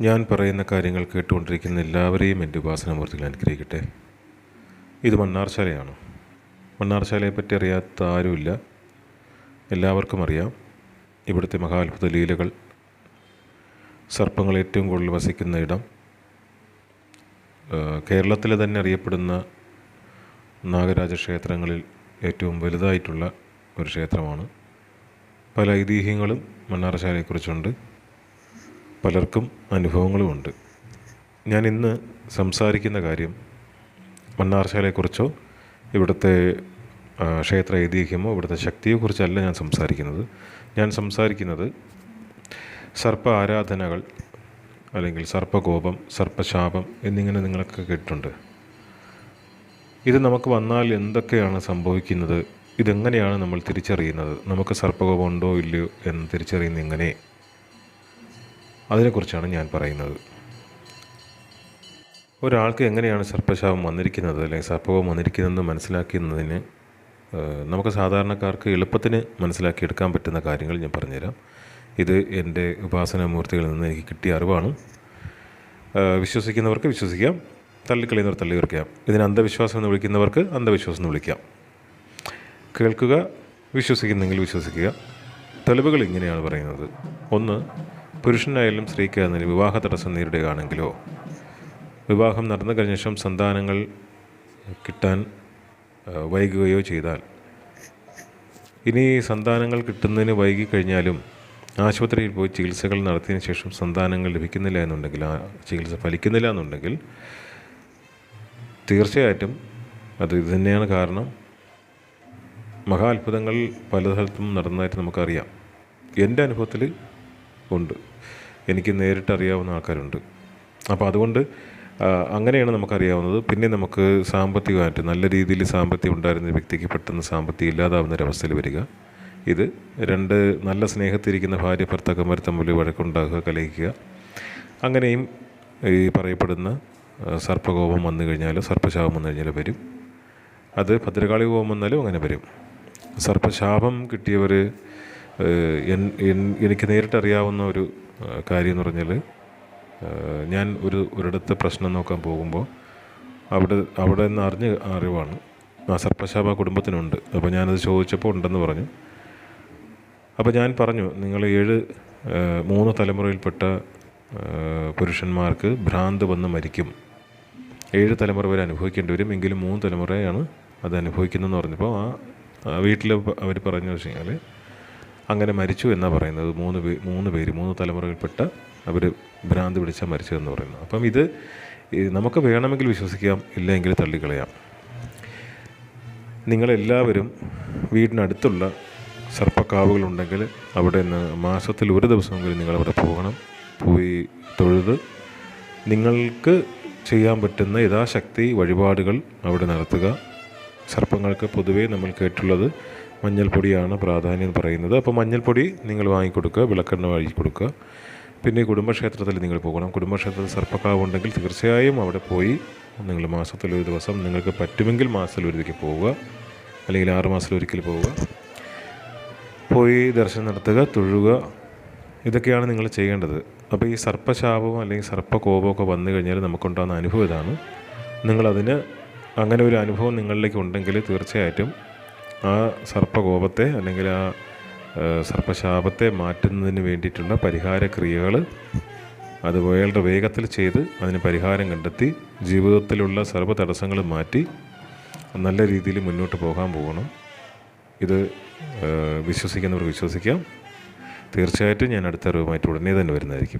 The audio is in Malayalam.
ഞാൻ പറയുന്ന കാര്യങ്ങൾ കേട്ടുകൊണ്ടിരിക്കുന്ന എല്ലാവരെയും എന്റെ ഉപാസനമൂർത്തികൾ അനുഗ്രഹിക്കട്ടെ. ഇത് മണ്ണാർശാലയാണ്. മണ്ണാർശാലയെപ്പറ്റി അറിയാത്ത ആരുമില്ല. എല്ലാവർക്കും അറിയാം. ഇവിടുത്തെ മഹാത്ഭുത ലീലകൾ. സർപ്പങ്ങൾ ഏറ്റവും കൂടുതൽ വസിക്കുന്ന ഇടം. കേരളത്തിലെ തന്നെ അറിയപ്പെടുന്ന നാഗരാജ ക്ഷേത്രങ്ങളിൽ ഏറ്റവും വലുതായിട്ടുള്ള ഒരു ക്ഷേത്രമാണ്. പല ഐതിഹ്യങ്ങളും മണ്ണാറശാലയെക്കുറിച്ചുണ്ട് പലർക്കും അനുഭവങ്ങളുമുണ്ട്. ഞാൻ ഇന്ന് സംസാരിക്കുന്ന കാര്യം മണ്ണാർശാലയെക്കുറിച്ചോ ഇവിടുത്തെ ക്ഷേത്ര ഐതിഹ്യമോ ഇവിടുത്തെ ശക്തിയെക്കുറിച്ചല്ല ഞാൻ സംസാരിക്കുന്നത്. ഞാൻ സംസാരിക്കുന്നത് സർപ്പ ആരാധനകൾ അല്ലെങ്കിൽ സർപ്പകോപം സർപ്പശാപം എന്നിങ്ങനെ നിങ്ങളൊക്കെ കേട്ടിട്ടുണ്ട്. ഇത് നമുക്ക് വന്നാൽ എന്തൊക്കെയാണ് സംഭവിക്കുന്നത്? ഇതെങ്ങനെയാണ് നമ്മൾ തിരിച്ചറിയുന്നത്? നമുക്ക് സർപ്പകോപം ഉണ്ടോ ഇല്ലയോ എന്ന് തിരിച്ചറിയുന്ന എങ്ങനെ അതിനെക്കുറിച്ചാണ് ഞാൻ പറയുന്നത്. ഒരാൾക്ക് എങ്ങനെയാണ് സർപ്പശാപം വന്നിരിക്കുന്നത് അല്ലെങ്കിൽ സർപ്പവും വന്നിരിക്കുന്നതെന്ന് മനസ്സിലാക്കുന്നതിന് നമുക്ക് സാധാരണക്കാർക്ക് എളുപ്പത്തിന് മനസ്സിലാക്കിയെടുക്കാൻ പറ്റുന്ന കാര്യങ്ങൾ ഞാൻ പറഞ്ഞുതരാം. ഇത് എന്റെ ഉപാസനാമൂർത്തികളിൽ നിന്ന് എനിക്ക് കിട്ടിയ അറിവാണ്. വിശ്വസിക്കുന്നവർക്ക് വിശ്വസിക്കാം തള്ളിക്കളയുന്നവർ തള്ളി വെക്കാം ഇതിന് അന്ധവിശ്വാസം എന്ന് വിളിക്കുന്നവർക്ക് അന്ധവിശ്വാസം എന്ന് വിളിക്കാം. കേൾക്കുക വിശ്വസിക്കുന്നെങ്കിൽ വിശ്വസിക്കുക. തെളിവുകൾ ഇങ്ങനെയാണ് പറയുന്നത്. ഒന്ന് പുരുഷനായാലും സ്ത്രീക്കായാലും വിവാഹ തടസ്സം നേരിടുകയാണെങ്കിലോ? വിവാഹം നടന്നു കഴിഞ്ഞ ശേഷം സന്താനങ്ങൾ കിട്ടാൻ വൈകുകയോ ചെയ്താൽ? ഇനി സന്താനങ്ങൾ കിട്ടുന്നതിന് വൈകിക്കഴിഞ്ഞാലും ആശുപത്രിയിൽ പോയി ചികിത്സകൾ നടത്തിയതിന് ശേഷം സന്താനങ്ങൾ ലഭിക്കുന്നില്ല എന്നുണ്ടെങ്കിൽ ആ ചികിത്സ ഫലിക്കുന്നില്ല എന്നുണ്ടെങ്കിൽ തീർച്ചയായിട്ടും അത് ഇത് തന്നെയാണ് കാരണം. മഹാത്ഭുതങ്ങൾ പല സ്ഥലത്തും നടന്നതായിട്ട് നമുക്കറിയാം. എന്റെ അനുഭവത്തിൽ ഉണ്ട്. എനിക്ക് നേരിട്ടറിയാവുന്ന ആൾക്കാരുണ്ട്. അപ്പോൾ അതുകൊണ്ട് അങ്ങനെയാണ് നമുക്കറിയാവുന്നത്. പിന്നെ നമുക്ക് സാമ്പത്തികമായിട്ട് നല്ല രീതിയിൽ സാമ്പത്തികം ഉണ്ടായിരുന്ന വ്യക്തിക്ക് പെട്ടെന്ന് സാമ്പത്തികം ഇല്ലാതാവുന്ന ഒരവസ്ഥയിൽ വരിക. ഇത് രണ്ട് നല്ല സ്നേഹത്തിരിക്കുന്ന ഭാര്യ ഭർത്താക്കന്മാർ തമ്മിൽ വഴക്കുണ്ടാകുക കലഹിക്കുക. അങ്ങനെയും ഈ പറയപ്പെടുന്ന സർപ്പകോപം വന്നു കഴിഞ്ഞാൽ സർപ്പശാപം വന്നു കഴിഞ്ഞാൽ വരും. അത് ഭദ്രകാളി കോപം വന്നാലും അങ്ങനെ വരും. സർപ്പശാപം കിട്ടിയവർ എനിക്ക് നേരിട്ടറിയാവുന്ന ഒരു ആ, കാര്യം എന്ന് പറഞ്ഞാൽ ഞാൻ ഒരു ഒരിടത്ത് പ്രശ്നം നോക്കാൻ പോകുമ്പോൾ അവിടെ അവിടെ നിന്ന് അറിഞ്ഞ് അറിവാണ്. ആ സർപ്പശാപ കുടുംബത്തിനുണ്ട്. അപ്പോൾ ഞാനത് ചോദിച്ചപ്പോൾ ഉണ്ടെന്ന് പറഞ്ഞു. അപ്പോൾ ഞാൻ പറഞ്ഞു നിങ്ങൾ ഏഴ് മൂന്ന് തലമുറയിൽപ്പെട്ട പുരുഷന്മാർക്ക് ഭ്രാന്ത് വന്ന് മരിക്കും. ഏഴ് തലമുറ വരെ അനുഭവിക്കേണ്ടി വരും. എങ്കിലും മൂന്ന് തലമുറയാണ് അത് അനുഭവിക്കുന്നതെന്ന് പറഞ്ഞപ്പോൾ ആ വീട്ടിൽ അവർ പറഞ്ഞു വെച്ച് കഴിഞ്ഞാൽ അങ്ങനെ മരിച്ചു എന്നാണ് പറയുന്നത്. മൂന്ന് പേ മൂന്ന് പേര് മൂന്ന് തലമുറയിൽപ്പെട്ട അവർ ഭ്രാന്ത് പിടിച്ചാൽ മരിച്ചതെന്ന് പറയുന്നു അപ്പം ഇത് നമുക്ക് വേണമെങ്കിൽ വിശ്വസിക്കാം ഇല്ലെങ്കിൽ തള്ളിക്കളയാം. നിങ്ങളെല്ലാവരും വീടിനടുത്തുള്ള സർപ്പക്കാവുകളുണ്ടെങ്കിൽ അവിടെ നിന്ന് മാസത്തിൽ ഒരു ദിവസമെങ്കിലും നിങ്ങളവിടെ പോകണം. പോയി തൊഴുത് നിങ്ങൾക്ക് ചെയ്യാൻ പറ്റുന്ന യഥാശക്തി വഴിപാടുകൾ അവിടെ നടത്തുക. സർപ്പങ്ങൾക്ക് പൊതുവേ നമ്മൾ കേട്ടുള്ളത് മഞ്ഞൾപ്പൊടിയാണ് പ്രാധാന്യം പറയുന്നത്. അപ്പോൾ മഞ്ഞൾപ്പൊടി നിങ്ങൾ വാങ്ങിക്കൊടുക്കുക വിളക്കെണ്ണ വാങ്ങി കൊടുക്കുക. പിന്നെ കുടുംബക്ഷേത്രത്തിൽ നിങ്ങൾ പോകണം. കുടുംബക്ഷേത്രത്തിൽ സർപ്പക്കാവ് ഉണ്ടെങ്കിൽ തീർച്ചയായും അവിടെ പോയി നിങ്ങൾ മാസത്തിൽ ഒരു ദിവസം നിങ്ങൾക്ക് പറ്റുമെങ്കിൽ മാസത്തിൽ ഒരിക്കൽ പോവുക. അല്ലെങ്കിൽ ആറ് മാസത്തിൽ ഒരിക്കൽ പോവുക. പോയി ദർശനം നടത്തുക തൊഴുക. ഇതൊക്കെയാണ് നിങ്ങൾ ചെയ്യേണ്ടത്. അപ്പോൾ ഈ സർപ്പശാപവും അല്ലെങ്കിൽ സർപ്പകോപമൊക്കെ വന്നു കഴിഞ്ഞാൽ നമുക്കുണ്ടാകുന്ന അനുഭവം ഇതാണ്. നിങ്ങളതിന് അങ്ങനെ ഒരു അനുഭവം നിങ്ങളിലേക്ക് ഉണ്ടെങ്കിൽ തീർച്ചയായിട്ടും ആ സർപ്പകോപത്തെ അല്ലെങ്കിൽ ആ സർപ്പശാപത്തെ മാറ്റുന്നതിന് വേണ്ടിയിട്ടുള്ള പരിഹാര ക്രിയകൾ അത് അയാളുടെ വേഗത്തിൽ ചെയ്ത് അതിന് പരിഹാരം കണ്ടെത്തി ജീവിതത്തിലുള്ള സർവ തടസ്സങ്ങൾ മാറ്റി നല്ല രീതിയിൽ മുന്നോട്ട് പോകാൻ പോകണം. ഇത് വിശ്വസിക്കുന്നവർ വിശ്വസിക്കാം. തീർച്ചയായിട്ടും ഞാൻ അടുത്ത അറിവുമായിട്ട് ഉടനെ തന്നെ വരുന്നതായിരിക്കും.